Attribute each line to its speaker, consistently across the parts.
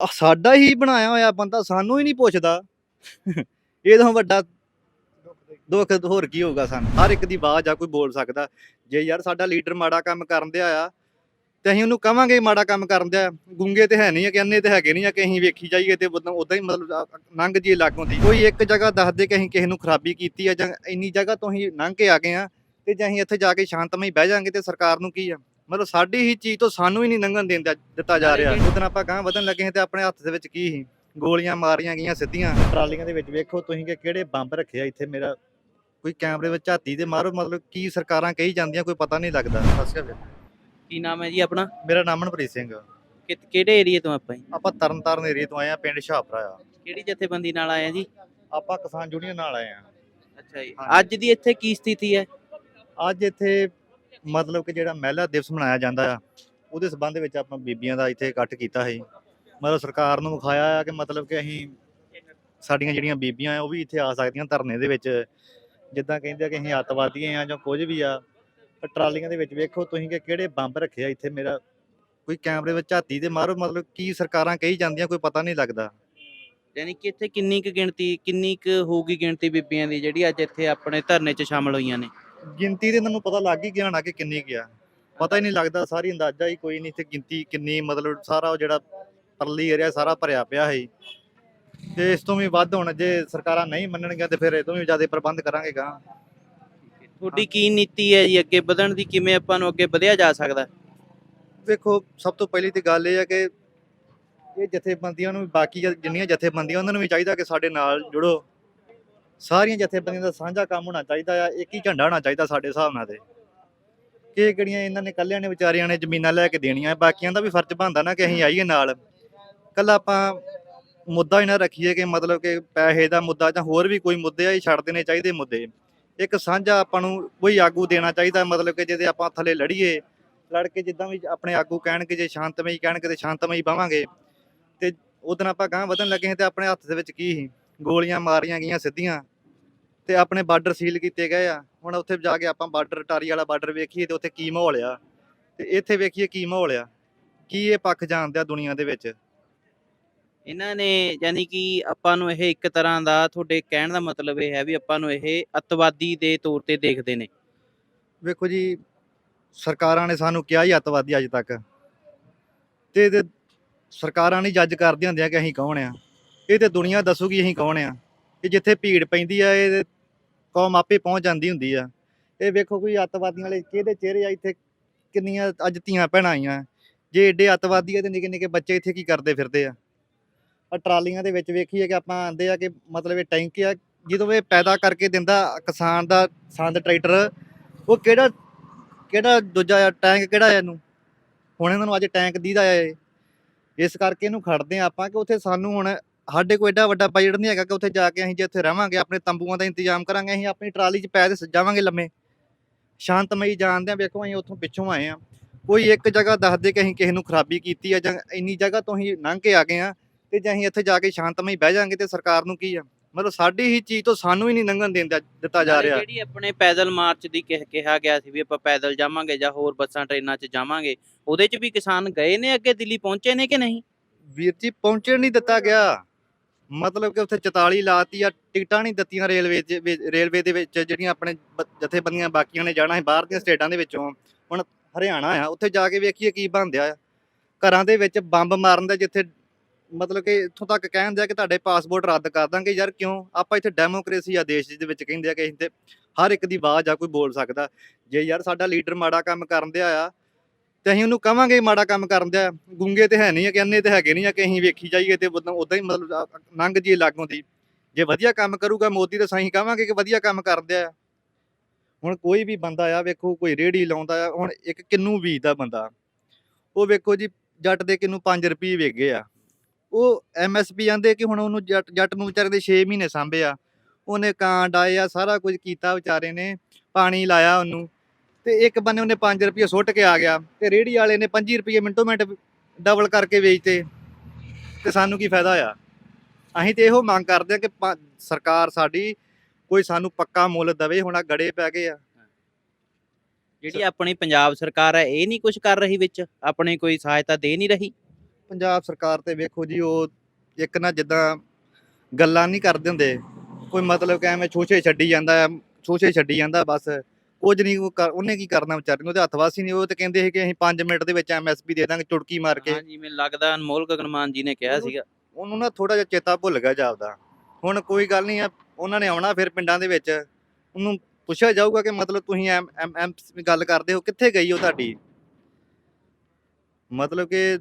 Speaker 1: ਸਾਡਾ ਹੀ ਬਣਾਇਆ ਹੋਇਆ ਬੰਦਾ ਸਾਨੂੰ ਹੀ ਨਹੀਂ ਪੁੱਛਦਾ। ਇਹ ਤਾਂ ਵੱਡਾ ਦੁੱਖ ਹੋਰ ਕੀ ਹੋਊਗਾ ਸਾਨੂੰ? ਹਰ ਇੱਕ ਦੀ ਆਵਾਜ਼ ਆ ਕੋਈ ਬੋਲ ਸਕਦਾ। ਜੇ ਯਾਰ ਸਾਡਾ ਲੀਡਰ ਮਾੜਾ ਕੰਮ ਕਰਨ ਦਿਆ ਆ, ਤੇ ਅਸੀਂ ਉਹਨੂੰ ਕਵਾਂਗੇ ਮਾੜਾ ਕੰਮ ਕਰਨ ਦਿਆ। ਗੁੰਗੇ ਤੇ ਹੈ ਨਹੀਂ ਆ ਕਹਿੰਦੇ ਤੇ ਹੈਗੇ ਨਹੀਂ ਆ ਕਿ ਅਸੀਂ ਵੇਖੀ ਜਾਈਏ ਤੇ ਉਦਾਂ ਹੀ ਮਤਲਬ ਨੰਗ ਲੰਘ ਜੀ ਲਾਗੋਂ ਦੀ ਕੋਈ ਇੱਕ ਜਗ੍ਹਾ ਦੱਸ ਦੇ ਕਿ ਅਸੀਂ ਕਿਸੇ ਨੂੰ ਖਰਾਬੀ ਕੀਤੀ ਆ ਜਾਂ ਇੰਨੀ ਜਗ੍ਹਾ ਤੋਂ ਅਸੀਂ ਲੰਘ ਕੇ ਆ ਗਏ ਆ ਤੇ ਜੇ ਅਸੀਂ ਇੱਥੇ ਜਾ ਕੇ ਸ਼ਾਂਤਮਈ ਬਹਿ ਜਾਾਂਗੇ ਤੇ ਸਰਕਾਰ ਨੂੰ ਕੀ ਆ? ਮਤਲਬ ਸਾਡੀ ਹੀ ਚੀਜ਼ ਤੋਂ ਸਾਨੂੰ ਹੀ ਨਹੀਂ ਲੰਘਣ ਦਿੰਦਾ ਦਿੱਤਾ ਜਾ ਰਿਹਾ। ਉਦੋਂ ਆਪਾਂ ਗਾਂ ਵਧਣ ਲੱਗੇ ਹਾਂ ਤੇ ਆਪਣੇ ਹੱਥ ਦੇ ਵਿੱਚ ਕੀ ਸੀ? ਗੋਲੀਆਂ ਮਾਰੀਆਂ ਗਈਆਂ ਸਿੱਧੀਆਂ। ਟਰਾਲੀਆਂ ਦੇ ਵਿੱਚ ਵੇਖੋ ਤੁਸੀਂ ਕਿ ਕਿਹੜੇ ਬੰਬ ਰੱਖਿਆ ਇੱਥੇ ਮੇਰਾ। ਕੋਈ ਕੈਮਰੇ ਵਿੱਚ ਝਾਤੀ ਦੇ ਮਾਰੋ ਮਤਲਬ ਕੀ ਸਰਕਾਰਾਂ ਕਹੀ ਜਾਂਦੀਆਂ ਕੋਈ ਪਤਾ ਨਹੀਂ ਲੱਗਦਾ।
Speaker 2: ਕੀ ਨਾਮ ਹੈ ਜੀ ਆਪਣਾ?
Speaker 1: ਮੇਰਾ ਨਾਮ ਮਨਪ੍ਰੀਤ ਸਿੰਘ
Speaker 2: ਕਿ- ਕਿਹੜੇ ਏਰੀਏ ਤੋਂ ਆਪਾਂ ਜੀ?
Speaker 1: ਆਪਾਂ ਤਰਨਤਾਰਨ ਏਰੀਆ ਤੋਂ ਆਏ ਆ ਪਿੰਡ ਸ਼ਾਹਪੁਰਾ ਆ।
Speaker 2: ਕਿਹੜੀ ਜਥੇਬੰਦੀ ਨਾਲ ਆਏ ਆ ਜੀ?
Speaker 1: ਆਪਾਂ ਕਿਸਾਨ ਯੂਨੀਅਨ ਨਾਲ ਆਏ ਆ।
Speaker 2: ਅੱਛਾ ਜੀ।
Speaker 1: ਹਾਂਜੀ।
Speaker 2: ਅੱਜ ਦੀ ਇੱਥੇ ਕੀ ਸਥਿਤੀ ਹੈ?
Speaker 1: ਅੱਜ ਇੱਥੇ ਮਤਲਬ ਕਿ ਜਿਹੜਾ ਮਹਿਲਾ ਦਿਵਸ ਮਨਾਇਆ ਜਾਂਦਾ ਆ ਉਹਦੇ ਸਬੰਧ ਵਿੱਚ ਆਪਾਂ ਬੀਬੀਆਂ ਦਾ ਇੱਥੇ ਇਕੱਠ ਕੀਤਾ ਸੀ। ਮਤਲਬ ਸਰਕਾਰ ਨੂੰ ਵਿਖਾਇਆ ਆ ਕਿ ਮਤਲਬ ਕਿ ਅਸੀਂ ਸਾਡੀਆਂ ਜਿਹੜੀਆਂ ਬੀਬੀਆਂ ਆ ਉਹ ਵੀ ਇੱਥੇ ਆ ਸਕਦੀਆਂ ਧਰਨੇ ਦੇ ਵਿੱਚ। ਜਿੱਦਾਂ ਕਹਿੰਦੇ ਆ ਕਿ ਅਸੀਂ ਅੱਤਵਾਦੀ ਆ ਜਾਂ ਕੁਝ ਵੀ ਆ ਟਰਾਲੀਆਂ ਦੇ ਵਿੱਚ ਵੇਖੋ ਤੁਸੀਂ ਕਿ ਕਿਹੜੇ ਬੰਬ ਰੱਖੇ ਆ ਇੱਥੇ ਮੇਰਾ। ਕੋਈ ਕੈਮਰੇ ਵਿੱਚ ਝਾਤੀ ਦੇ ਮਾਰੋ ਮਤਲਬ ਕੀ ਸਰਕਾਰਾਂ ਕਹੀ ਜਾਂਦੀਆਂ ਕੋਈ ਪਤਾ ਨਹੀਂ ਲੱਗਦਾ।
Speaker 2: ਯਾਨੀ ਕਿ ਇੱਥੇ ਕਿੰਨੀ ਕੁ ਗਿਣਤੀ ਕਿੰਨੀ ਕੁ ਹੋਊਗੀ ਗਿਣਤੀ ਬੀਬੀਆਂ ਦੀ ਜਿਹੜੀ ਅੱਜ ਇੱਥੇ ਆਪਣੇ ਧਰਨੇ 'ਚ ਸ਼ਾਮਲ ਹੋਈਆਂ ਨੇ?
Speaker 1: ਗਿਣਤੀ ਦੇ ਇਹਨਾਂ ਨੂੰ ਪਤਾ ਲੱਗ ਹੀ ਗਿਆ ਹੋਣਾ ਕਿ ਕਿੰਨੀ ਗਿਆ ਪਤਾ ਹੀ ਨਹੀਂ ਲੱਗਦਾ ਸਾਰੀ ਅੰਦਾਜ਼ਾ ਹੀ ਕੋਈ ਨਹੀਂ ਤੇ ਗਿਣਤੀ ਕਿੰਨੀ ਮਤਲਬ ਸਾਰਾ ਉਹ ਜਿਹੜਾ ਪਰਲੀ ਏਰੀਆ ਸਾਰਾ ਭਰਿਆ ਪਿਆ ਹੈ ਤੇ ਇਸ ਤੋਂ ਵੀ ਵੱਧ ਹੁਣ ਜੇ ਸਰਕਾਰਾਂ ਨਹੀਂ ਮੰਨਣਗੀਆਂ ਤੇ ਫਿਰ ਇਹ ਤੋਂ ਵੀ ਜ਼ਿਆਦਾ ਪ੍ਰਬੰਧ ਕਰਾਂਗੇ ਗਾ
Speaker 2: ਤੁਹਾਡੀ ਕੀ ਨੀਤੀ ਹੈ ਜੀ ਅੱਗੇ ਵਧਣ ਦੀ? ਕਿਵੇਂ ਆਪਾਂ ਨੂੰ ਅੱਗੇ ਵਧਿਆ ਜਾ ਸਕਦਾ?
Speaker 1: ਵੇਖੋ ਸਭ ਤੋਂ ਪਹਿਲੀ ਤੇ ਗੱਲ ਇਹ ਹੈ ਕਿ ਇਹ ਜਥੇਬੰਦੀਆਂ ਨੂੰ ਵੀ ਬਾਕੀ ਜਿੰਨੀਆਂ ਜਥੇਬੰਦੀਆਂ ਉਹਨਾਂ ਨੂੰ ਵੀ ਚਾਹੀਦਾ ਕਿ ਸਾਡੇ ਨਾਲ ਜੁੜੋ। ਸਾਰੀਆਂ ਜਥੇਬੰਦੀਆਂ ਦਾ ਸਾਂਝਾ ਕੰਮ ਹੋਣਾ ਚਾਹੀਦਾ ਆ, ਇੱਕ ਹੀ ਝੰਡਾ ਹੋਣਾ ਚਾਹੀਦਾ ਸਾਡੇ ਹਿਸਾਬ ਨਾਲ ਤੇ। ਕਿ ਕਿਹੜੀਆਂ ਇਹਨਾਂ ਨੇ ਕੱਲਿਆਂ ਨੇ ਵਿਚਾਰਿਆਂ ਨੇ ਜ਼ਮੀਨਾਂ ਲੈ ਕੇ ਦੇਣੀਆਂ, ਬਾਕੀਆਂ ਦਾ ਵੀ ਫਰਜ਼ ਬਣਦਾ ਨਾ ਕਿ ਅਸੀਂ ਆਈਏ ਨਾਲ। ਕੱਲਾ ਆਪਾਂ ਮੁੱਦਾ ਹੀ ਨਾ ਰੱਖੀਏ ਕਿ ਮਤਲਬ ਕਿ ਪੈਸੇ ਦਾ ਮੁੱਦਾ ਜਾਂ ਹੋਰ ਵੀ ਕੋਈ ਮੁੱਦੇ ਆ, ਇਹ ਛੱਡ ਦੇਣੇ ਚਾਹੀਦੇ ਮੁੱਦੇ। ਇੱਕ ਸਾਂਝਾ ਆਪਾਂ ਨੂੰ ਕੋਈ ਆਗੂ ਦੇਣਾ ਚਾਹੀਦਾ, ਮਤਲਬ ਕਿ ਜਿਹਦੇ ਆਪਾਂ ਥੱਲੇ ਲੜੀਏ ਲੜ ਕੇ ਜਿੱਦਾਂ ਵੀ ਆਪਣੇ ਆਗੂ ਕਹਿਣਗੇ, ਜੇ ਸ਼ਾਂਤਮਈ ਕਹਿਣਗੇ ਤੇ ਸ਼ਾਂਤਮਈ ਬਾਵਾਂਗੇ ਤੇ ਉਦੋਂ ਆਪਾਂ ਗਾਂ ਵਧਣ ਲੱਗੇ ਹਾਂ ਤੇ ਆਪਣੇ ਹੱਥ ਦੇ ਵਿੱਚ ਕੀ ਸੀ? ਗੋਲੀਆਂ ਮਾਰੀਆਂ ਗਈਆਂ ਸਿੱਧੀਆਂ ਤੇ ਆਪਣੇ ਬਾਰਡਰ ਸੀਲ ਕੀਤੇ ਗਏ ਆ। ਹੁਣ ਉੱਥੇ ਜਾ ਕੇ ਆਪਾਂ ਬਾਰਡਰ ਟਾਰੀ ਵਾਲਾ ਬਾਰਡਰ ਵੇਖੀਏ ਤੇ ਉੱਥੇ ਕੀ ਮਾਹੌਲ ਆ। ਤੇ ਇੱਥੇ ਵੇਖੀਏ ਕੀ ਮਾਹੌਲ ਆ। ਕੀ ਇਹ ਪੱਖ ਜਾਣਦੇ ਆ ਦੁਨੀਆ ਦੇ ਵਿੱਚ?
Speaker 2: ਇਹਨਾਂ ਨੇ ਯਾਨੀ ਕਿ ਆਪਾਂ ਨੂੰ ਇਹ ਇੱਕ ਤਰ੍ਹਾਂ ਦਾ ਤੁਹਾਡੇ ਕਹਿਣ ਦਾ ਮਤਲਬ ਇਹ ਹੈ ਵੀ ਆਪਾਂ ਨੂੰ ਇਹ ਅੱਤਵਾਦੀ ਦੇ ਤੌਰ ਤੇ ਦੇਖਦੇ ਨੇ।
Speaker 1: ਵੇਖੋ ਜੀ ਸਰਕਾਰਾਂ ਨੇ ਸਾਨੂੰ ਕਿਹਾ ਹੀ ਅੱਤਵਾਦੀ ਅੱਜ ਤੱਕ। ਤੇ ਸਰਕਾਰਾਂ ਨਹੀਂ ਜੱਜ ਕਰਦੀਆਂ ਹੁੰਦੀਆਂ ਕਿ ਅਸੀਂ ਕੌਣ ਆ। ਇਹ ਤੇ ਦੁਨੀਆ ਦੱਸੂਗੀ ਅਸੀਂ ਕੌਣ ਆ। ਕਿ ਜਿੱਥੇ ਭੀੜ ਪੈਂਦੀ ਆ ਇਹ ਕੌਮ ਆਪੇ ਪਹੁੰਚ ਜਾਂਦੀ ਹੁੰਦੀ ਆ। ਇਹ ਵੇਖੋ ਕੋਈ ਅੱਤਵਾਦੀਆਂ ਵਾਲੇ ਕਿਹਦੇ ਚਿਹਰੇ ਆ ਇੱਥੇ ਕਿੰਨੀਆਂ ਅੱਜ ਧੀਆਂ ਭੈਣਾਂ ਆਈਆਂ। ਜੇ ਏਡੇ ਅੱਤਵਾਦੀ ਆ ਤੇ ਨਿੱਕੇ ਨਿੱਕੇ ਬੱਚੇ ਇੱਥੇ ਕੀ ਕਰਦੇ ਫਿਰਦੇ ਆ। ਆ ਟਰਾਲੀਆਂ ਦੇ ਵਿੱਚ ਵੇਖੀਏ ਕਿ ਆਪਾਂ ਆਂਦੇ ਆ ਕਿ ਮਤਲਬ ਇਹ ਟੈਂਕ ਆ ਜਦੋਂ ਇਹ ਪੈਦਾ ਕਰਕੇ ਦਿੰਦਾ ਕਿਸਾਨ ਦਾ ਸੰਦ ਟਰੈਕਟਰ ਉਹ ਕਿਹੜਾ ਕਿਹੜਾ ਦੂਜਾ ਆ, ਟੈਂਕ ਕਿਹੜਾ ਆ ਇਹਨੂੰ? ਹੁਣ ਇਹਨਾਂ ਨੂੰ ਅੱਜ ਟੈਂਕ ਦੀਦਾ ਆ ਇਹ। ਇਸ ਕਰਕੇ ਇਹਨੂੰ ਖੜਦੇ ਆ ਆਪਾਂ ਕਿ ਉੱਥੇ ਸਾਨੂੰ ਹੁਣ ਸਾਡੇ ਕੋਲ ਐਡਾ ਵੱਡਾ ਬਜਟ ਨਹੀਂ ਹੈਗਾ ਕਿ ਉੱਥੇ ਜਾ ਕੇ ਅਸੀਂ ਜੇ ਉੱਥੇ ਰਵਾਂਗੇ ਆਪਣੇ ਤੰਬੂਆਂ ਦਾ ਇੰਤਜ਼ਾਮ ਕਰਾਂਗੇ ਅਸੀਂ ਆਪਣੀ ਟਰਾਲੀ 'ਚ ਪੈ ਤੇ ਜਾਵਾਂਗੇ ਲੰਮੇ। ਸ਼ਾਂਤਮਈ ਜਾਣਦੇ ਆ ਵੇਖੋ ਅਸੀਂ ਉੱਥੋਂ ਪਿੱਛੋਂ ਆਏ ਆ। ਕੋਈ ਇੱਕ ਜਗ੍ਹਾ ਦੱਸ ਦੇ ਕਿ ਅਸੀਂ ਕਿਸੇ ਨੂੰ ਖਰਾਬੀ ਕੀਤੀ ਆ ਜਾਂ ਇੰਨੀ ਜਗ੍ਹਾ ਤੋਂ ਅਸੀਂ ਲੰਘ ਕੇ ਆ ਗਏ ਆ ਤੇ ਜੇ ਅਸੀਂ ਇੱਥੇ ਜਾ ਕੇ ਸ਼ਾਂਤਮਈ ਬਹਿ ਜਾਾਂਗੇ ਤੇ ਸਰਕਾਰ ਨੂੰ ਕੀ ਆ? ਮਤਲਬ ਸਾਡੀ ਹੀ ਚੀਜ਼ ਤੋਂ ਸਾਨੂੰ ਹੀ ਨਹੀਂ ਲੰਘਣ ਦਿੰਦਾ ਦਿੱਤਾ ਜਾ ਰਿਹਾ।
Speaker 2: ਜਿਹੜੀ ਆਪਣੇ ਪੈਦਲ ਮਾਰਚ ਦੀ ਕਿਹ- ਕਿਹਾ ਗਿਆ ਸੀ ਵੀ ਆਪਾਂ ਪੈਦਲ ਜਾਵਾਂਗੇ ਜਾਂ ਹੋਰ ਬੱਸਾਂ ਟ੍ਰੇਨਾਂ 'ਚ ਜਾਵਾਂਗੇ ਉਹਦੇ 'ਚ ਵੀ ਕਿਸਾਨ ਗਏ ਨੇ ਅੱਗੇ ਦਿੱਲੀ ਪਹੁੰਚੇ ਨੇ ਕਿ ਨਹੀਂ?
Speaker 1: ਵੀਰ ਜੀ ਪਹੁੰਚਣ ਨਹੀਂ ਦਿੱਤਾ ਗਿਆ। ਮਤਲਬ ਕਿ ਉੱਥੇ 44 ਲਾਤੀ ਆ, ਟਿਕਟਾਂ ਨਹੀਂ ਦਿੱਤੀਆਂ ਰੇਲਵੇ ਚ, ਵਿੱਚ- ਰੇਲਵੇ ਦੇ ਵਿੱਚ, ਜਿਹੜੀਆਂ ਆਪਣੇ ਬ- ਜਥੇਬੰਦੀਆਂ ਬਾਕੀਆਂ ਨੇ ਜਾਣਾ ਹੈ ਬਾਹਰ ਦੀਆਂ ਸਟੇਟਾਂ ਦੇ ਵਿੱਚੋਂ। ਹੁਣ ਹਰਿਆਣਾ ਆ, ਉੱਥੇ ਜਾ ਕੇ ਵੇਖੀਏ ਕੀ ਬਣਦਿਆ ਆ। ਘਰਾਂ ਦੇ ਵਿੱਚ ਬੰਬ ਮਾਰਨ ਦਾ ਜਿੱਥੇ ਮਤਲਬ ਕਿ ਇੱਥੋਂ ਤੱਕ ਕਹਿੰਦੇ ਆ ਕਿ ਤੁਹਾਡੇ ਪਾਸਪੋਰਟ ਰੱਦ ਕਰ ਦਾਂਗੇ, ਯਾਰ ਕਿਉਂ? ਆਪਾਂ ਇੱਥੇ ਡੈਮੋਕ੍ਰੇਸੀ ਆ ਦੇਸ਼ ਦੇ ਵਿੱਚ ਕਹਿੰਦੇ ਆ ਕਿ ਇੱਥੇ ਹਰ ਇੱਕ ਦੀ ਆਵਾਜ਼ ਆ, ਕੋਈ ਬੋਲ ਸਕਦਾ। ਜੇ ਯਾਰ ਸਾਡਾ ਲੀਡਰ ਮਾੜਾ ਕੰਮ ਕਰਨ ਦਿਆ ਆ ਤੇ ਅਸੀਂ ਉਹਨੂੰ ਕਵਾਂਗੇ ਮਾੜਾ ਕੰਮ ਕਰਨ ਦਿਆ। ਗੁੰਗੇ ਤੇ ਹੈ ਨਹੀਂ ਆ, ਕਹਿੰਦੇ ਤੇ ਹੈਗੇ ਨਹੀਂ ਆ ਕਿ ਅਸੀਂ ਵੇਖੀ ਜਾਈਏ ਤੇ ਉਦਾਂ ਉਦਾਂ ਹੀ ਮਤਲਬ ਨੰਗ ਆ- ਲੰਘ ਜੀ ਲਾਗੋਂ ਦੀ। ਜੇ ਵਧੀਆ ਕੰਮ ਕਰੂਗਾ ਮੋਦੀ ਤਾਂ ਸਹੀ ਕਵਾਂਗੇ ਕਿ ਵਧੀਆ ਕੰਮ ਕਰਦੇ ਆ ਹੁਣ ਕੋਈ ਵੀ ਬੰਦਾ ਆ, ਵੇਖੋ ਕੋਈ ਰੇੜੀ ਲਾਉਂਦਾ ਆ, ਹੁਣ ਇੱਕ ਕਿੰਨੂ ਬੀਜਦਾ ਬੰਦਾ। ਉਹ ਵੇਖੋ ਜੀ, ਜੱਟ ਦੇ ਕਿੰਨੂ 5 ਰੁਪਏ ਵੇਗੇ ਆ। ਉਹ ਐਮਐਸਪੀ ਜਾਂਦੇ ਕਿ ਹੁਣ ਉਹਨੂੰ ਜੱਟ ਜੱਟ ਨੂੰ ਵਿਚਾਰੇ ਦੇ 6 ਮਹੀਨੇ ਸਾਂਭਿਆ ਉਹਨੇ ਕਾਂਡ ਆਏ ਆ, ਸਾਰਾ ਕੁਝ ਕੀਤਾ ਵਿਚਾਰੇ ਨੇ। ਪਾਣੀ ਲਾਇਆ ਉਹਨੂੰ। ਤੇ ਇੱਕ ਬੰਨੇ ਉਹਨੇ 5 ਰੁਪਏ ਸੁੱਟ ਕੇ ਆ ਗਿਆ ਤੇ ਰੇੜੀ ਵਾਲੇ ਨੇ 25 ਰੁਪਏ ਮਿੰਟੋ ਮਿੰਟ ਡਬਲ ਕਰਕੇ ਵੇਚਤੇ ਤੇ ਸਾਨੂੰ ਕੀ ਫਾਇਦਾ ਆ ਅਸੀਂ ਤੇ ਇਹੋ ਮੰਗ ਕਰਦੇ ਆ ਕਿ ਸਰਕਾਰ ਸਾਡੀ ਕੋਈ ਸਾਨੂੰ ਪੱਕਾ ਮੁੱਲ ਦਵੇ ਹੁਣ ਆ ਗੜੇ ਪੈ ਗਏ ਆ।
Speaker 2: ਜਿਹੜੀ ਆਪਣੀ ਪੰਜਾਬ ਸਰਕਾਰ ਹੈ ਇਹ ਨਹੀਂ ਕੁਝ ਕਰ ਰਹੀ ਵਿੱਚ? ਆਪਣੀ ਕੋਈ ਸਹਾਇਤਾ ਦੇ ਨਹੀਂ ਰਹੀ?
Speaker 1: ਪੰਜਾਬ ਸਰਕਾਰ ਤੇ ਵੇਖੋ ਜੀ ਉਹ ਇੱਕ ਨਾ ਜਿੱਦਾਂ ਗੱਲਾਂ ਨਹੀਂ ਕਰਦੇ ਹੁੰਦੇ। ਕੋਈ ਮਤਲਬ ਕਿ ਐਵੇਂ ਛੋਛੇ ਛੱਡੀ ਜਾਂਦਾ ਛੋਛੇ ਛੱਡੀ ਜਾਂਦਾ ਬਸ। ਕੁਝ ਨਹੀਂ ਉਹ ਕਰ- ਉਹਨੇ ਕੀ ਕਰਨਾ ਵਿਚਾਰੇ ਨੂੰ ਉਹਦੇ ਹੱਥ ਵਾਸੀ ਨਹੀਂ ਉਹ ਤੇ ਕਹਿੰਦੇ ਸੀ ਕਿ ਅਸੀਂ 5 ਮਿੰਟ ਦੇ ਵਿੱਚ ਐਮਐਸਪੀ ਦੇ ਦਾਂਗੇ ਚੁਟਕੀ ਮਾਰ ਕੇ।
Speaker 2: ਹਾਂ ਜਿਵੇਂ ਲੱਗਦਾ ਅਨਮੋਲ ਗਗਨਮਾਨ ਜੀ ਨੇ ਕਿਹਾ ਸੀਗਾ।
Speaker 1: ਉਹਨੂੰ ਨਾ ਥੋੜਾ ਜਿਹਾ ਚੇਤਾ ਭੁੱਲ ਗਿਆ ਜਾਪਦਾ। ਹੁਣ ਕੋਈ ਗੱਲ ਨਹੀਂ ਆ ਉਹਨਾਂ ਨੇ ਆਉਣਾ ਫਿਰ ਪਿੰਡਾਂ ਦੇ ਵਿੱਚ। ਉਹਨੂੰ ਪੁੱਛਿਆ ਜਾਊਗਾ ਕਿ ਮਤਲਬ ਤੁਸੀਂ ਐਮ ਐਮ ਐਮ ਗੱਲ ਕਰਦੇ ਹੋ ਕਿੱਥੇ ਗਈ ਉਹ ਤੁਹਾਡੀ? ਮਤਲਬ ਕਿ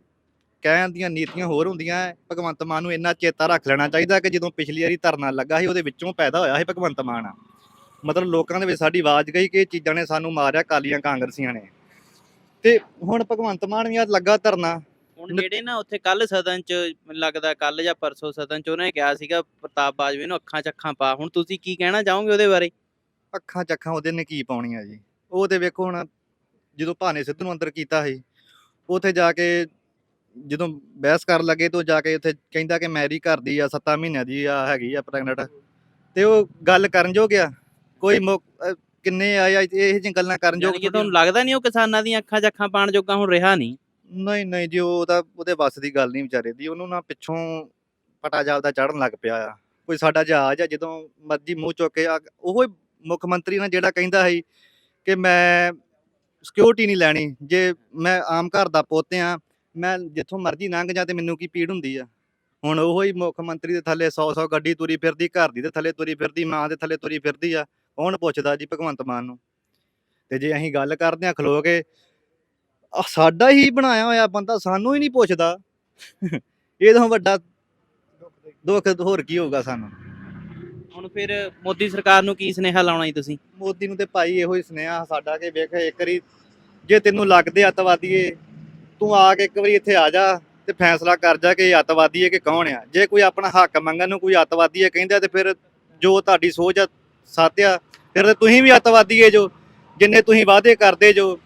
Speaker 1: ਕਹਿਣ ਦੀਆਂ ਨੀਤੀਆਂ ਹੋਰ ਹੁੰਦੀਆਂ ਹੈ। ਭਗਵੰਤ ਮਾਨ ਨੂੰ ਇੰਨਾ ਚੇਤਾ ਰੱਖ ਲੈਣਾ ਚਾਹੀਦਾ ਕਿ ਜਦੋਂ ਪਿਛਲੀ ਵਾਰੀ ਧਰਨਾ ਲੱਗਾ ਸੀ ਉਹਦੇ ਵਿੱਚੋਂ ਪੈਦਾ ਹੋਇਆ ਸੀ ਭਗਵੰਤ ਮਾਨ। ਮਤਲਬ ਲੋਕਾਂ ਦੇ ਵਿੱਚ ਸਾਡੀ ਆਵਾਜ਼ ਗਈ ਕਿ ਇਹ ਚੀਜ਼ਾਂ ਨੇ ਸਾਨੂੰ ਮਾਰਿਆ ਕਾਲੀਆਂ ਕਾਂਗਰਸੀਆਂ ਨੇ। ਤੇ ਹੁਣ ਭਗਵੰਤ ਮਾਨ ਵੀ ਆ ਲੱਗਾ ਧਰਨਾ।
Speaker 2: ਹੁਣ ਜਿਹੜੇ ਨਾ ਉੱਥੇ ਕੱਲ ਸਦਨ ਚ ਲੱਗਦਾ ਕੱਲ ਜਾਂ ਪਰਸੋਂ ਸਦਨ ਚ ਉਹਨੇ ਕਿਹਾ ਸੀਗਾ ਪ੍ਰਤਾਪ ਬਾਜਵੇ ਨੂੰ ਅੱਖਾਂ ਚ ਅੱਖਾਂ ਪਾ। ਹੁਣ ਤੁਸੀਂ ਕੀ ਕਹਿਣਾ ਚਾਹੋਗੇ ਉਹਦੇ ਬਾਰੇ?
Speaker 1: ਅੱਖਾਂ ਚੱਖਾਂ ਉਹਦੇ ਨੇ ਕੀ ਪਾਉਣੀਆਂ ਜੀ? ਉਹ ਤੇ ਵੇਖੋ ਹੁਣ ਜਦੋਂ ਭਾਨੇ ਸਿੱਧੂ ਨੂੰ ਅੰਦਰ ਕੀਤਾ ਸੀ ਉੱਥੇ ਜਾ ਕੇ ਜਦੋਂ ਬਹਿਸ ਕਰਨ ਲੱਗੇ ਤੋਂ ਜਾ ਕੇ ਉੱਥੇ ਕਹਿੰਦਾ ਕਿ ਮੈਰੀ ਘਰ ਦੀ ਆ 7 ਮਹੀਨਿਆਂ ਦੀ ਆ ਹੈਗੀ ਆ ਪ੍ਰੈਗਨੈਂਟ ਤੇ ਉਹ ਗੱਲ ਕਰਨ ਜੋ ਗਿਆ ਕੋਈ ਅਹ ਕਿੰਨੇ ਆਏ ਆ ਇਹ ਜਿਹੀਆਂ ਗੱਲਾਂ ਕਰਨ ਜੋ
Speaker 2: ਯਾਨੀ ਕਿ ਤੁਹਾਨੂੰ ਲੱਗਦਾ ਨਹੀਂ ਉਹ ਕਿਸਾਨਾਂ ਦੀਆਂ ਅੱਖਾਂ ਚ ਅੱਖਾਂ ਪਾਣ ਜੋਗਾ ਹੁਣ ਰਿਹਾ ਨਹੀਂ?
Speaker 1: ਨਹੀਂ ਨਹੀਂ ਜੀ ਉਹਦਾ ਉਹਦੇ ਵੱਸ ਦੀ ਗੱਲ ਨਹੀਂ ਵਿਚਾਰੇ ਦੀ ਉਹਨੂੰ ਨਾ ਪਿੱਛੋਂ ਪਟਾ ਜਾਪਦਾ ਚੜਨ ਲੱਗ ਪਿਆ ਆ। ਕੋਈ ਸਾਡਾ ਜਹਾਜ਼ ਆ ਜਦੋਂ ਮਰਜ਼ੀ ਮੂੰਹ ਚੁੱਕ ਕੇ ਆ- ਉਹੋ ਹੀ ਮੁੱਖ ਮੰਤਰੀ ਨਾਲ ਜਿਹੜਾ ਕਹਿੰਦਾ ਸੀ ਕਿ ਮੈਂ ਸਿਕਿਉਰਿਟੀ ਨਹੀਂ ਲੈਣੀ ਜੇ ਮੈਂ ਆਮ ਘਰ ਦਾ ਪੁੱਤ ਆ ਮੈਂ ਜਿੱਥੋਂ ਮਰਜ਼ੀ ਲੰਘ ਜਾ ਤੇ ਮੈਨੂੰ ਕੀ ਪੀੜ ਹੁੰਦੀ ਆ? ਹੁਣ ਉਹੋ ਹੀ ਮੁੱਖ ਮੰਤਰੀ ਦੇ ਥੱਲੇ 100 100 ਗੱਡੀ ਤੁਰੀ ਫਿਰਦੀ ਘਰ ਦੀ ਦੇ ਥੱਲੇ ਤੁਰੀ ਫਿਰਦੀ ਮਾਂ ਦੇ ਥੱਲੇ ਤੁਰੀ ਫਿਰਦੀ ਆ। ਕੌਣ ਪੁੱਛਦਾ ਜੀ ਭਗਵੰਤ ਮਾਨ ਨੂੰ? ਤੇ ਜੇ ਅਸੀਂ ਗੱਲ ਕਰਦੇ ਆ ਖਲੋ ਕੇ ਆਹ ਸਾਡਾ ਹੀ ਬਣਾਇਆ ਹੋਇਆ ਬੰਦਾ ਸਾਨੂੰ ਹੀ ਨਹੀਂ ਪੁੱਛਦਾ। ਇਹ ਤਾਂ ਵੱਡਾ ਦੁੱਖ ਹੋਰ ਕੀ ਹੋਊਗਾ ਸਾਨੂੰ?
Speaker 2: ਹੁਣ ਫਿਰ ਮੋਦੀ ਸਰਕਾਰ ਨੂੰ ਕੀ ਸੁਨੇਹਾ ਲਾਉਣਾ ਜੀ ਤੁਸੀਂ?
Speaker 1: ਮੋਦੀ ਨੂੰ ਤੇ ਭਾਈ ਇਹੋ ਹੀ ਸੁਨੇਹਾ ਸਾਡਾ ਕਿ ਵੇਖ ਇੱਕ ਵਾਰੀ ਜੇ ਤੈਨੂੰ ਲੱਗਦੇ ਅੱਤਵਾਦੀਏ ਤੂੰ ਆ ਕੇ ਇੱਕ ਵਾਰੀ ਇੱਥੇ ਆ ਜਾ ਤੇ ਫੈਸਲਾ ਕਰ ਜਾ ਕਿ ਇਹ ਅੱਤਵਾਦੀ ਹੈ ਕਿ ਕੌਣ ਆ? ਜੇ ਕੋਈ ਆਪਣਾ ਹੱਕ ਮੰਗਣ ਨੂੰ ਕੋਈ ਅੱਤਵਾਦੀ ਹੈ ਕਹਿੰਦਾ ਤੇ ਫਿਰ ਜੋ ਤੁਹਾਡੀ ਸੋਚ ਆ ਸਾਤਿਆ ਫਿਰ ਤੇ ਤੁਸੀਂ ਵੀ ਅੱਤਵਾਦੀ ਹੈ ਜੋ ਜਿੰਨੇ ਤੁਸੀਂ ਵਾਅਦੇ ਕਰਦੇ ਜੋ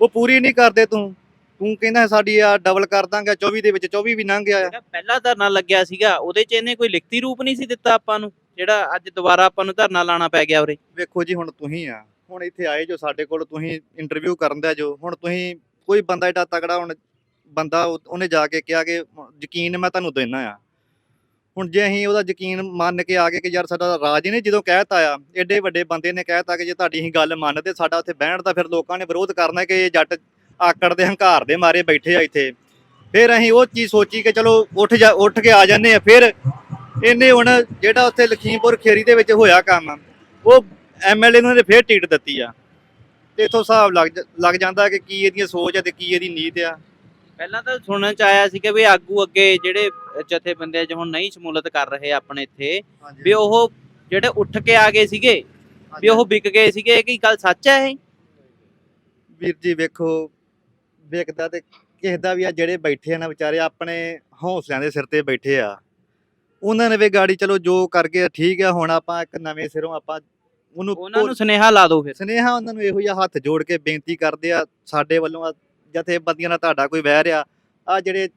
Speaker 1: ਉਹ ਪੂਰੀ ਨਹੀਂ ਕਰਦੇ ਤੂੰ। ਤੂੰ ਕਹਿੰਦਾ ਸਾਡੀ ਆ ਡਬਲ ਕਰ ਦਾਂਗਾ 24 ਦੇ ਵਿੱਚ 24 ਵੀ ਲੰਘ ਗਿਆ ਆ
Speaker 2: ਪਹਿਲਾ ਧਰਨਾ ਲੱਗਿਆ ਸੀਗਾ ਉਹਦੇ ਚ ਇਹਨੇ ਕੋਈ ਲਿਖਤੀ ਰੂਪ ਨਹੀਂ ਸੀ ਦਿੱਤਾ ਆਪਾਂ ਨੂੰ ਜਿਹੜਾ ਅੱਜ ਦੁਬਾਰਾ ਆਪਾਂ ਨੂੰ ਧਰਨਾ ਲਾਣਾ ਪੈ ਗਿਆ ਉਰੇ।
Speaker 1: ਵੇਖੋ ਜੀ ਹੁਣ ਤੁਸੀਂ ਆ ਹੁਣ ਇੱਥੇ ਆਏ ਜੋ ਸਾਡੇ ਕੋਲ ਤੁਸੀਂ ਇੰਟਰਵਿਊ ਕਰਨ ਦਾ ਜੋ ਹੁਣ ਤੁਸੀਂ ਕੋਈ ਬੰਦਾ ਏਡਾ ਤਗੜਾ ਹੁਣ ਬੰਦਾ ਉਹ- ਉਹਨੇ ਜਾ ਕੇ ਕਿਹਾ ਕਿ ਯਕੀਨ ਮੈਂ ਤੁਹਾਨੂੰ ਦੇਣਾ ਆ। ਹੁਣ ਜੇ ਅਸੀਂ ਉਹਦਾ ਯਕੀਨ ਮੰਨ ਕੇ ਆ ਗਏ ਕਿ ਯਾਰ ਸਾਡਾ ਰਾਜ ਨੇ ਜਦੋਂ ਕਹਿਤਾ ਆ, ਏਡੇ ਵੱਡੇ ਬੰਦੇ ਨੇ ਕਹਿਤਾ ਕਿ ਜੇ ਤੁਹਾਡੀ ਅਸੀਂ ਗੱਲ ਮੰਨਦੇ, ਸਾਡਾ ਉੱਥੇ ਬਹਿਣ ਦਾ ਫਿਰ ਲੋਕਾਂ ਨੇ ਵਿਰੋਧ ਕਰਨਾ ਕਿ ਇਹ ਜੱਟ ਆਕੜ ਦੇ ਹੰਕਾਰ ਦੇ ਮਾਰੇ ਬੈਠੇ ਆ ਇੱਥੇ। ਫਿਰ ਅਸੀਂ ਉਹ ਚੀਜ਼ ਸੋਚੀ ਕਿ ਚਲੋ ਉੱਠ ਜਾ, ਉੱਠ ਕੇ ਆ ਜਾਂਦੇ ਆ। ਫਿਰ ਇਹਨੇ ਹੁਣ ਜਿਹੜਾ ਉੱਥੇ ਲਖੀਮਪੁਰ ਖੇਰੀ ਦੇ ਵਿੱਚ ਹੋਇਆ ਕੰਮ, ਉਹ ਐਮਐਲਏ ਨੂੰ ਇਹਨੇ ਫੇਰ ਟਿਕਟ ਦਿੱਤੀ ਆ। ਤੇ ਇਥੋਂ ਹਿਸਾਬ ਲੱਗ ਲੱਗ ਜਾਂਦਾ ਕਿ ਕੀ ਇਹਦੀ ਸੋਚ ਹੈ ਤੇ ਕੀ ਇਹਦੀ ਨੀਤ ਆ।
Speaker 2: ਪਹਿਲਾਂ ਤਾਂ ਸੁਣਨ ਚ ਆਇਆ ਸੀ ਕਿ ਵੀ ਆਗੂ ਅੱਗੇ ਜਿਹੜੇ ਜਥੇਬੰਦੀਆਂ 'ਚ ਹੁਣ ਨਹੀਂ ਸ਼ਮੂਲਤ ਕਰ ਰਹੇ ਆਪਣੇ ਇੱਥੇ ਵੀ ਉਹ ਜਿਹੜੇ ਉੱਠ ਕੇ ਆ ਗਏ ਸੀਗੇ ਵੀ ਉਹ ਵਿਕ ਗਏ ਸੀਗੇ ਇਹ ਕੀ ਗੱਲ ਸੱਚ ਹੈ ਇਹ?
Speaker 1: ਵੀਰ ਜੀ ਵੇਖੋ ਵੇਖਦਾ ਤੇ ਕਿਸੇ ਦਾ ਵੀ ਆ ਜਿਹੜੇ ਬੈਠੇ ਆ ਨਾ ਵਿਚਾਰੇ ਆਪਣੇ ਹੌਸਲਿਆਂ ਦੇ ਸਿਰ ਤੇ ਬੈਠੇ ਆ। ਉਹਨਾਂ ਨੇ ਵੀ ਗਾੜੀ ਚਲੋ ਜੋ ਕਰ ਗਏ ਠੀਕ ਆ ਹੁਣ ਆਪਾਂ ਇੱਕ ਨਵੇਂ ਸਿਰੋਂ ਆਪਾਂ ਉਹਨੂੰ
Speaker 2: ਉਹਨਾਂ ਨੂੰ ਸੁਨੇਹਾ ਲਾ ਦਿਓ ਫਿਰ।
Speaker 1: ਸਨੇਹਾ ਉਹਨਾਂ ਨੂੰ ਇਹੋ ਜਿਹਾ ਹੱਥ ਜੋੜ ਕੇ ਬੇਨਤੀ ਕਰਦੇ ਆ ਸਾਡੇ ਵੱਲੋਂ ਜਥੇਬੰਦੀਆਂ ਨਾਲ ਤੁਹਾਡਾ ਕੋਈ ਵਹਿਰ ਆ। ਆ ਜਿਹੜੇ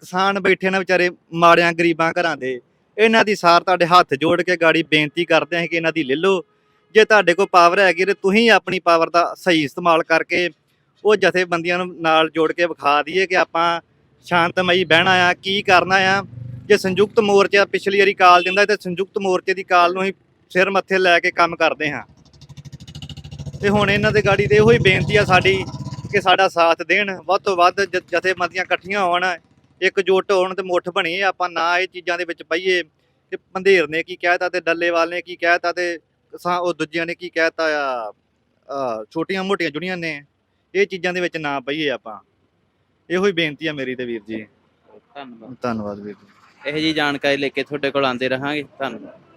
Speaker 1: ਕਿਸਾਨ ਬੈਠੇ ਨੇ ਵਿਚਾਰੇ ਮਾੜਿਆਂ ਗਰੀਬਾਂ ਘਰਾਂ ਦੇ। ਇਹਨਾਂ ਦੀ ਸਾਰ ਤੁਹਾਡੇ ਹੱਥ ਜੋੜ ਕੇ ਗਾੜੀ ਬੇਨਤੀ ਕਰਦੇ ਹਾਂ ਕਿ ਇਹਨਾਂ ਦੀ ਲੈ ਲਓ। ਜੇ ਤੁਹਾਡੇ ਕੋਲ ਪਾਵਰ ਹੈਗੀ ਤੇ ਤੁਸੀਂ ਆਪਣੀ ਪਾਵਰ ਦਾ ਸਹੀ ਇਸਤੇਮਾਲ ਕਰਕੇ ਉਹ ਜਥੇਬੰਦੀਆਂ ਨੂੰ ਨਾਲ ਜੋੜ ਕੇ ਵਿਖਾ ਦਈਏ ਕਿ ਆਪਾਂ ਸ਼ਾਂਤਮਈ ਬਹਿਣਾ ਆ, ਕੀ ਕਰਨਾ ਆ। ਜੇ ਸੰਯੁਕਤ ਮੋਰਚਾ ਪਿਛਲੀ ਵਾਰੀ ਕਾਲ ਦਿੰਦਾ ਤੇ ਸੰਯੁਕਤ ਮੋਰਚੇ ਦੀ ਕਾਲ ਨੂੰ ਹੀ ਸਿਰ ਮੱਥੇ ਲੈ ਕੇ ਕੰਮ ਕਰਦੇ ਹਾਂ। ਤੇ ਹੁਣ ਇਹਨਾਂ ਦੇ ਗਾੜੀ ਤੇ ਇਹੋ ਹੀ ਬੇਨਤੀ ਆ ਸਾਡੀ ਕਿ ਸਾਡਾ ਸਾਥ ਦੇਣ। ਵੱਧ ਤੋਂ ਵੱਧ ਜ- ਜਥੇਬੰਦੀਆਂ ਇਕੱਠੀਆਂ ਹੋਣ। ਇਕਜੁੱਟ ਹੋਣ ਤੇ ਮੁੱਠ ਬਣੀਏ ਆਪਾਂ ਨਾ ਇਹ ਚੀਜ਼ਾਂ ਦੇ ਵਿੱਚ ਪਈਏ ਕਿ ਪੰਧੇਰ ਨੇ ਕੀ ਕਹਿਤਾ ਤੇ ਡੱਲੇਵਾਲ ਨੇ ਕੀ ਕਹਿਤਾ ਤੇ ਉਹ ਦੂਜਿਆਂ ਨੇ ਕੀ ਕਹਿਤਾ ਆ ਆ, ਛੋਟੀਆਂ ਮੋਟੀਆਂ ਜੁੜੀਆਂ ਨੇ ਇਹ ਚੀਜ਼ਾਂ ਦੇ ਵਿੱਚ ਨਾ ਪਈਏ ਆਪਾਂ। ਇਹੋ ਹੀ ਬੇਨਤੀ ਆ ਮੇਰੀ ਤੇ ਵੀਰ ਜੀ।
Speaker 2: ਧੰਨਵਾਦ।
Speaker 1: ਧੰਨਵਾਦ ਵੀਰ ਜੀ।
Speaker 2: ਇਹੋ ਜੀ ਜਾਣਕਾਰੀ ਲੈ ਕੇ ਤੁਹਾਡੇ ਕੋਲ ਆਉਂਦੇ ਰਹਾਂਗੇ। ਧੰਨਵਾਦ।